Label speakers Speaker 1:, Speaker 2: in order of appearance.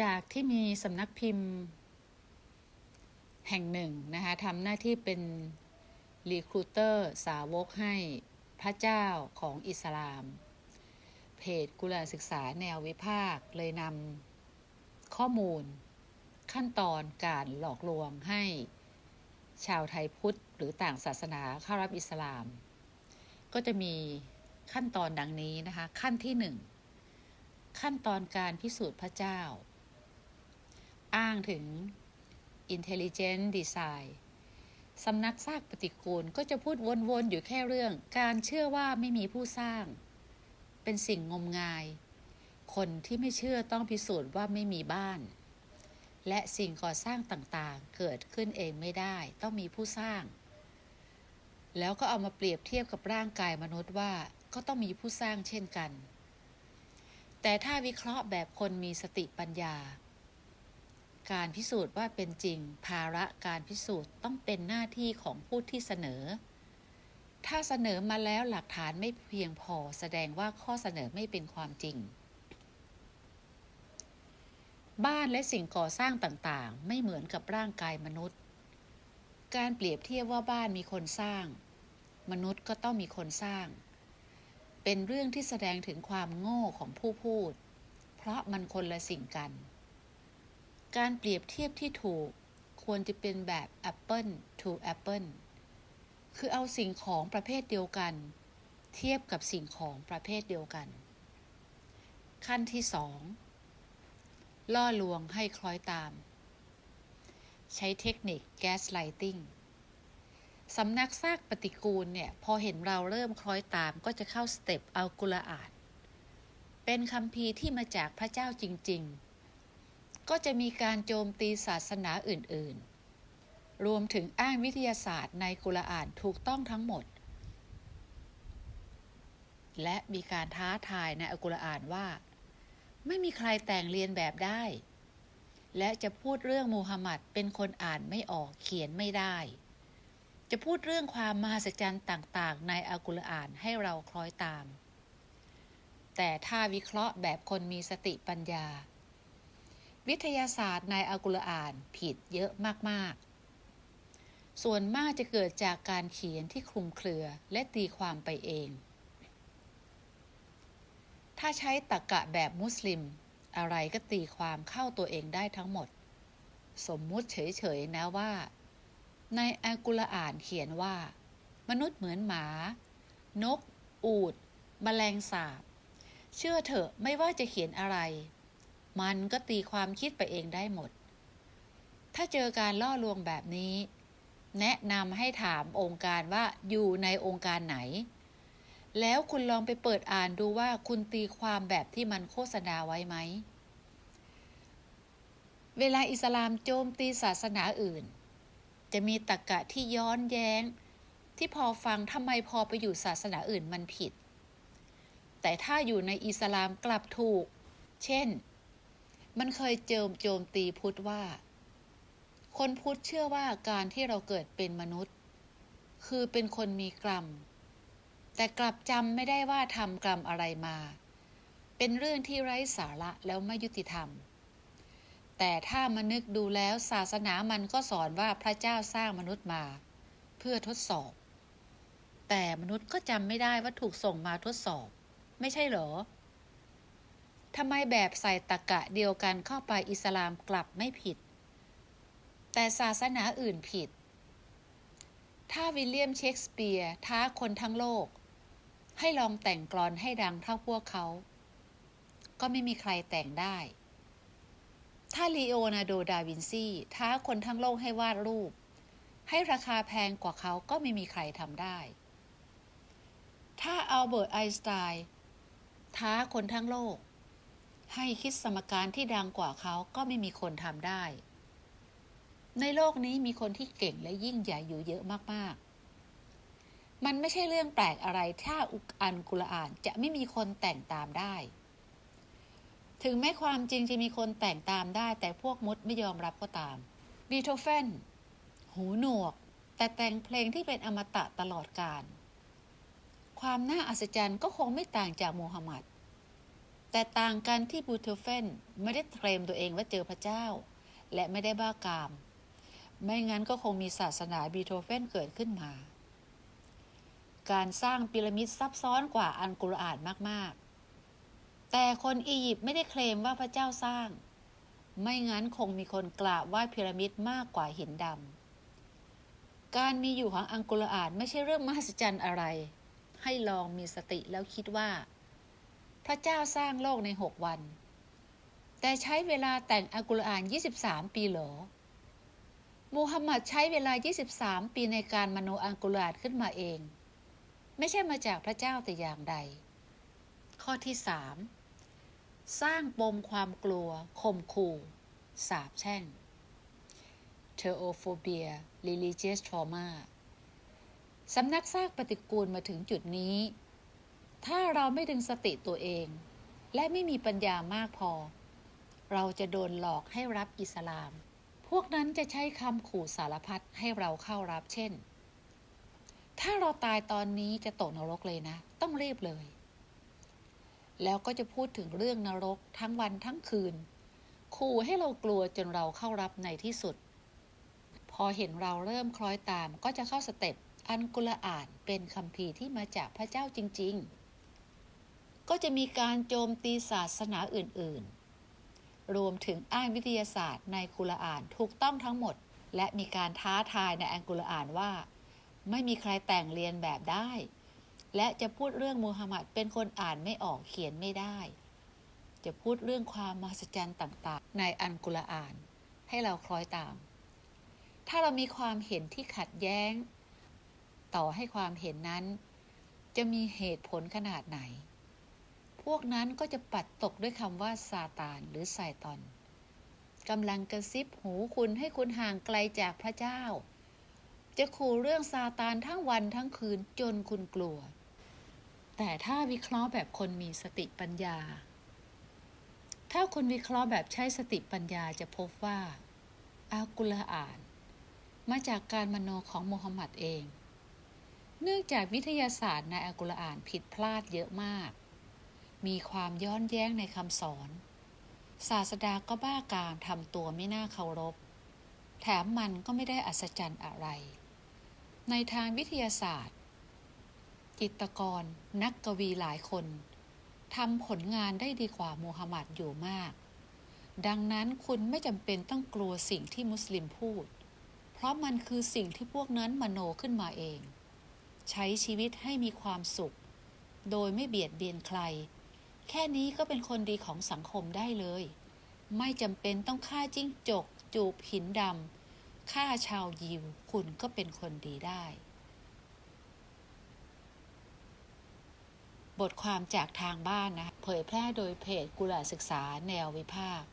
Speaker 1: จากที่มีสำนักพิมพ์ แห่งหนึ่งนะคะทำหน้าที่เป็นรีครูเตอร์สาวกให้พระเจ้าของอิสลาม เพจกุลาศึกษาแนววิพากษ์เลยนำข้อมูล ขั้นตอนการหลอกลวงให้ชาวไทยพุทธหรือต่างศาสนาเข้ารับอิสลาม ก็จะมีขั้นตอนดังนี้นะคะ ขั้นที่หนึ่งขั้นตอนการพิสูจน์พระเจ้าางถึง Intelligent Design สำนักซากปฏิกูลก็จะพูดวนๆ อยู่แค่เรื่อง การเชื่อว่าไม่มีผู้สร้าง เป็นสิ่งงมงาย คนที่ไม่เชื่อต้องพิสูจน์ว่าไม่มีบ้าน และสิ่งก่อสร้างต่างๆ เกิดขึ้นเองไม่ได้ ต้องมีผู้สร้าง แล้วก็เอามาเปรียบเทียบกับร่างกายมนุษย์ว่าก็ต้องมีผู้สร้างเช่นกัน แต่ถ้าวิเคราะห์แบบคนมีสติปัญญา การพิสูจน์ว่าเป็นจริง ภาระการพิสูจน์ต้องเป็นหน้าที่ของผู้ที่เสนอ ถ้าเสนอมาแล้วหลักฐานไม่เพียงพอแสดงว่าข้อเสนอไม่เป็นความจริง บ้านและสิ่งก่อสร้างต่างๆ ไม่เหมือนกับร่างกายมนุษย์ การเปรียบเทียบว่าบ้านมีคนสร้าง มนุษย์ก็ต้องมีคนสร้าง เป็นเรื่องที่แสดงถึงความโง่ของผู้พูด เพราะมันคนละสิ่งกัน การเปรียบเทียบที่ถูกควรจะเป็นแบบ Apple to Apple คือเอาสิ่งของประเภทเดียวกัน เทียบกับสิ่งของประเภทเดียวกัน ขั้นที่สองล่อลวงให้คล้อยตาม ใช้เทคนิค Gaslighting สำนักซากปฏิกูลเนี่ย พอเห็นเราเริ่มคล้อยตามก็จะเข้าสเต็ปอัลกุรอานเป็นคำพีที่มาจากพระเจ้าจริง ๆ ก็จะมีการโจมตีศาสนาอื่นๆ รวมถึงอ้างวิทยาศาสตร์ในกุรอานถูกต้องทั้งหมด และมีการท้าทายในอัลกุรอานว่า ไม่มีใครแต่งเรียนแบบได้ และจะพูดเรื่องมูฮัมหมัดเป็นคนอ่านไม่ออกเขียนไม่ได้ จะพูดเรื่องความมหัศจรรย์ต่างๆ ในอัลกุรอานให้เราคล้อยตาม แต่ถ้าวิเคราะห์แบบคนมีสติปัญญา วิทยาศาสตร์ในอัลกุรอานผิดเยอะมากๆ ส่วนมากจะเกิดจากการเขียนที่คลุมเครือและตีความไปเอง ถ้าใช้ตรรกะแบบมุสลิม อะไรก็ตีความเข้าตัวเองได้ทั้งหมด สมมุติเฉยๆนะว่า ในอัลกุรอานเขียนว่า มนุษย์เหมือนหมา นก อูดแมลงสาบ เชื่อเถอะไม่ว่าจะเขียนอะไร มันก็ตีความคิดไปเองได้หมด ถ้าเจอการล่อลวงแบบนี้ แนะนำให้ถามองค์การว่าอยู่ในองค์การไหน แล้วคุณลองไปเปิดอ่านดูว่าคุณตีความแบบที่มันโฆษณาไว้ไหม เวลาอิสลามโจมตีศาสนาอื่น จะมีตรรกะที่ย้อนแย้ง ที่พอฟังทำไมพอไปอยู่ศาสนาอื่นมันผิด แต่ถ้าอยู่ในอิสลามกลับถูก เช่น มันเคยโจมโจมตีพุทธว่า คนพุทธเชื่อว่าการที่เราเกิดเป็นมนุษย์ คือเป็นคนมีกรรม แต่กลับจำไม่ได้ว่าทำกรรมอะไรมา เป็นเรื่องที่ไร้สาระแล้วไม่ยุติธรรม แต่ถ้ามานึกดูแล้วศาสนามันก็สอนว่าพระเจ้าสร้างมนุษย์มา เพื่อทดสอบ แต่มนุษย์ก็จำไม่ได้ว่าถูกส่งมาทดสอบ ไม่ใช่เหรอ ทำไมแบบใส่ตะกะเดียวกันเข้าไปอิสลามกลับไม่ผิด แต่ศาสนาอื่นผิด ถ้าวิลเลียมเชกสเปียร์ท้าคนทั้งโลก ให้ลองแต่งกลอนให้ดังเท่าพวกเขา ก็ไม่มีใครแต่งได้ ถ้าลีโอนาร์โด ดาวินซีท้าคนทั้งโลกให้วาดรูป ให้ราคาแพงกว่าเขาก็ไม่มีใครทำได้ ถ้าอัลเบิร์ตไอน์สไตน์ท้าคนทั้งโลก ให้คิดสมการที่ดังกว่าเขาก็ไม่มีคนทำได้ ในโลกนี้มีคนที่เก่งและยิ่งใหญ่อยู่เยอะมากๆ มันไม่ใช่เรื่องแปลกอะไรถ้าอุกอันกุรอานจะไม่มีคนแต่งตามได้ ถึงแม้ความจริงจะมีคนแต่งตามได้ แต่พวกมดไม่ยอมรับก็ตามบีโธเฟน หูหนวก แต่แต่งเพลงที่เป็นอมตะตลอดกาลความน่าอัศจรรย์ก็คงไม่ต่างจากโมฮัมหมัด แต่ต่างกันที่บูเทเฟนไม่ได้เคลมตัวเองว่าเจอพระเจ้า และไม่ได้บ้ากาม ไม่งั้นก็คงมีศาสนาบีโทเฟนเกิดขึ้นมา การสร้างพีระมิดซับซ้อนกว่าอันกุรอานมากๆ แต่คนอียิปต์ไม่ได้เคลมว่าพระเจ้าสร้าง ไม่งั้นคงมีคนกราบไหว้พีระมิดมากกว่าหินดำการมีอยู่ของอังกุรอานไม่ใช่เรื่องมหัศจรรย์อะไร ให้ลองมีสติแล้วคิดว่า พระเจ้าสร้างโลกในหกวัน แต่ใช้เวลาแต่งอัลกุรอาน 23 ปีเหรอ มูฮัมหมัดใช้เวลา 23 ปีในการมโนอัลกุรอานขึ้นมาเอง ไม่ใช่มาจากพระเจ้าแต่อย่างใด ข้อที่3สร้างปมความกลัวข่มขู่สาบแช่ง Theophobia Religious Trauma สำนักซากปฏิกูลมาถึงจุดนี้ ถ้าเราไม่ดึงสติตัวเอง และไม่มีปัญญามากพอ เราจะโดนหลอกให้รับอิสลาม พวกนั้นจะใช้คำขู่สารพัดให้เราเข้ารับเช่น ถ้าเราตายตอนนี้จะตกนรกเลยนะ ต้องรีบเลย แล้วก็จะพูดถึงเรื่องนรกทั้งวันทั้งคืน ขู่ให้เรากลัวจนเราเข้ารับในที่สุด พอเห็นเราเริ่มคล้อยตามก็จะเข้าสเต็ปอันกุลอานเป็นคำพีที่มาจากพระเจ้าจริง ๆ ก็จะมีการโจมตีศาสนาอื่นๆ รวมถึงอ้างวิทยาศาสตร์ในกุลอานถูกต้องทั้งหมด และมีการท้าทายในอันกุลอานว่า ไม่มีใครแต่งเรียนแบบได้ และจะพูดเรื่องมูฮัมหมัดเป็นคนอ่านไม่ออกเขียนไม่ได้ จะพูดเรื่องความมหัศจรรย์ต่างๆ ในอันกุลอาน ให้เราคล้อยตาม ถ้าเรามีความเห็นที่ขัดแย้ง ต่อให้ความเห็นนั้น จะมีเหตุผลขนาดไหน พวกนั้นก็จะปัดตกด้วยคำว่าซาตานหรือไซตอนกำลังกระซิบหูคุณให้คุณห่างไกลจากพระเจ้า จะขู่เรื่องซาตานทั้งวันทั้งคืนจนคุณกลัว แต่ถ้าวิเคราะห์แบบคนมีสติปัญญา ถ้าคุณวิเคราะห์แบบใช้สติปัญญาจะพบว่าอากุลอาน มาจากการมโนของโมฮัมหมัดเอง เนื่องจากวิทยาศาสตร์ในอัลกุรอานผิดพลาดเยอะมาก มีความย้อนแย้งในคำสอน ศาสดาก็บ้ากามทำตัวไม่น่าเคารพ แถมมันก็ไม่ได้อัศจรรย์อะไร ในทางวิทยาศาสตร์ จิตกร นักกวีหลายคนทำผลงานได้ดีกว่ามูฮัมหมัดอยู่มาก ดังนั้นคุณไม่จำเป็นต้องกลัวสิ่งที่มุสลิมพูด เพราะมันคือสิ่งที่พวกนั้นมโนขึ้นมาเอง ใช้ชีวิตให้มีความสุข โดยไม่เบียดเบียนใคร แค่นี้ก็เป็นคนดีของสังคมได้เลย ไม่จำเป็นต้องฆ่าจิ้งจก จูบหินดำฆ่าชาวยิว คุณก็เป็นคนดีได้ บทความจากทางบ้านนะ เผยแพร่โดยเพจกุหลาศึกษาแนววิพากษ